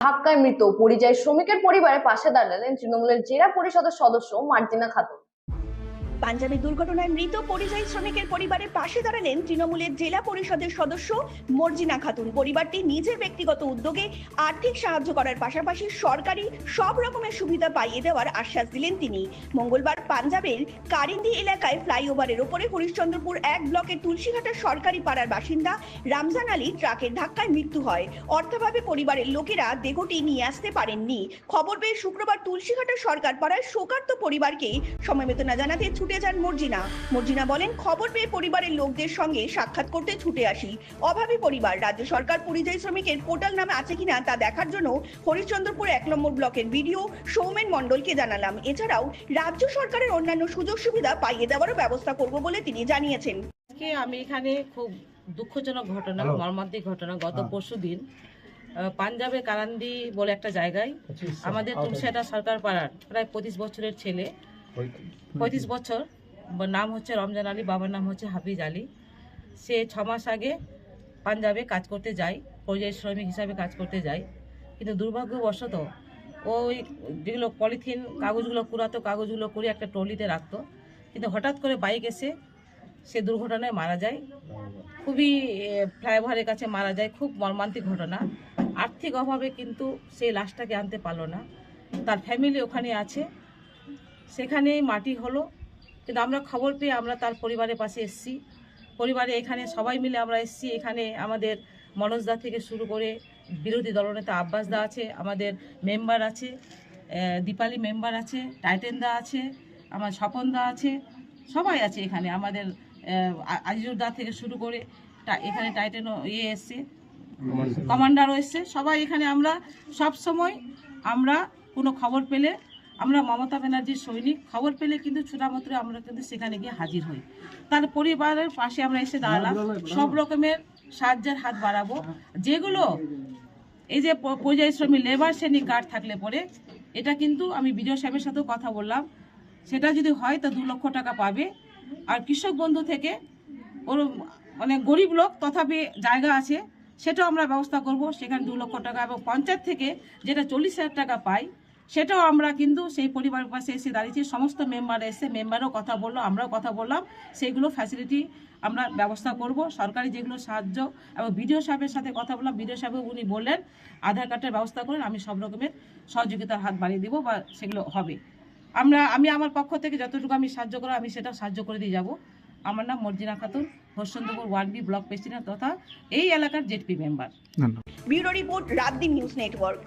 ধাক্কায় মৃত পরিযায়ী শ্রমিকের পরিবারের পাশে দাঁড়ালেন তৃণমূলের জেলা পরিষদের সদস্য মার্জিনা খাতুন। পাঞ্জাবে দুর্ঘটনায় মৃত পরিযায়ী শ্রমিকের পরিবারের পাশে দাঁড়ালেন তৃণমূলের জেলা পরিষদের সদস্য মর্জিনা খাতুন। পরিবারটি নিজের ব্যক্তিগত উদ্যোগে আর্থিক সাহায্য করার পাশাপাশি সরকারি সব রকমের সুবিধা পাইয়ে দেওয়ার আশ্বাস দিলেন তিনি। মঙ্গলবার পাঞ্জাবের কারিন্দি এলাকায় ফ্লাইওভারের ওপরে হরিশ্চন্দ্রপুর এক ব্লকের তুলসীঘাটার সরকারি পাড়ার বাসিন্দা রামজান আলী ট্রাকের ধাক্কায় মৃত্যু হয়। অর্থাভাবে পরিবারের লোকেরা দেহটি নিয়ে আসতে পারেননি। খবর পেয়ে শুক্রবার তুলসীঘাটার সরকার পাড়ায় শোকার্ত পরিবারকে সমবেদনা জানাতে ছুটে যান মর্জিনা। মর্জিনা বলেন খবর পেয়ে পরিবারের লোকদের সঙ্গে সাক্ষাৎ করতে ছুটে আসি। অভাবী পরিবার রাজ্য সরকার পরিযায়ী শ্রমিকের পোর্টাল নামে আছে কিনা তা দেখার জন্য হরিশ্চন্দ্রপুর এক নম্বর ব্লকের ভিডিও সৌমেন মণ্ডলকে জানালাম। এছাড়াও রাজ্য সরকারের অন্যান্য সুযোগ সুবিধা পাইয়ে দেওয়ারও ব্যবস্থা করব বলে তিনি জানিয়েছেন। আজকে আমি এখানে খুব দুঃখজনক ঘটনা মর্মান্তিক ঘটনা গত পরশু দিন পাঞ্জাবে কারান্দি বলে একটা জায়গায় আমাদের তুলসিয়াটা সরকার পাড়ার প্রায় পঁচিশ বছরের ছেলে পঁয়ত্রিশ বছর নাম হচ্ছে রমজান আলী, বাবার নাম হচ্ছে হাফিজ আলী। সে ছ মাস আগে পাঞ্জাবে কাজ করতে যায়, পরিযায়ী শ্রমিক হিসাবে কাজ করতে যায়। কিন্তু দুর্ভাগ্যবশত ওই যেগুলো পলিথিন কাগজগুলো কুড়াতো কাগজগুলো করে একটা ট্রলিতে রাখতো। কিন্তু হঠাৎ করে বাইক এসে সে দুর্ঘটনায় মারা যায়। খুবই ফ্লাইওভারের কাছে মারা যায়। খুব মর্মান্তিক ঘটনা। আর্থিক অভাবে কিন্তু সে লাশটাকে আনতে পারল না। তার ফ্যামিলি ওখানে আছে। সেখানেই মাটি হলো। কিন্তু আমরা খবর পেয়ে আমরা তার পরিবারের পাশে এসেছি। পরিবারে এখানে সবাই মিলে আমরা এসেছি। এখানে আমাদের মনোজদা থেকে শুরু করে বিরোধী দলনেতা আব্বাস দা আছে আমাদের মেম্বার আছে দীপালি মেম্বার আছে টাইটেন দা আছে আমার স্বপন দা আছে সবাই আছে এখানে। আমাদের আজিজুর দা থেকে শুরু করে এখানে টাইটেন ইয়ে এসছে কমান্ডারও এসছে। সবাই এখানে আমরা সব সময় আমরা কোনো খবর পেলে আমরা মমতা ব্যানার্জির সৈনিক, খবর পেলে কিন্তু ছোটামাত্র আমরা কিন্তু সেখানে গিয়ে হাজির হই। তার পরিবারের পাশে আমরা এসে দাঁড়ালাম। সব রকমের সাহায্যের হাত বাড়াবো। যেগুলো এই যে পরিযায়ী শ্রমিক লেবার শ্রেণি কার্ড থাকলে পরে, এটা কিন্তু আমি বিজয় সাহেবের সাথেও কথা বললাম। সেটা যদি হয় তো দু লক্ষ টাকা পাবে। আর কৃষক বন্ধু থেকে ওর মানে গরিব লোক তথাপি জায়গা আছে, সেটাও আমরা ব্যবস্থা করব। সেখানে দু লক্ষ টাকা এবং পঞ্চায়েত থেকে যেটা চল্লিশ হাজার টাকা পাই সেটাও আমরা কিন্তু সেই পরিবারের পাশে এসে দাঁড়িয়েছি সমস্ত মেম্বার এসে মেম্বারও কথা বলল আমরাও কথা বললাম সেইগুলো ফ্যাসিলিটি আমরা ব্যবস্থা করব সরকারি যেগুলো সাহায্য এবং বিডিও সাহেবের সাথে কথা বললাম বিডিও সাহেব উনি বললেন আধার কার্ডের ব্যবস্থা করেন আমি সব রকমের সহযোগিতার হাত বাড়িয়ে দেবো বা সেগুলো হবে। আমরা আমি আমার পক্ষ থেকে যতটুকু আমি সাহায্য করো আমি সেটা সাহায্য করে দিয়ে যাব। আমার নাম Marjina Khatun Harshandapur ward B block president তথা এই এলাকার জেডপি মেম্বার ব্যুরো রিপোর্ট রাত দিন নিউজ নেটওয়ার্ক।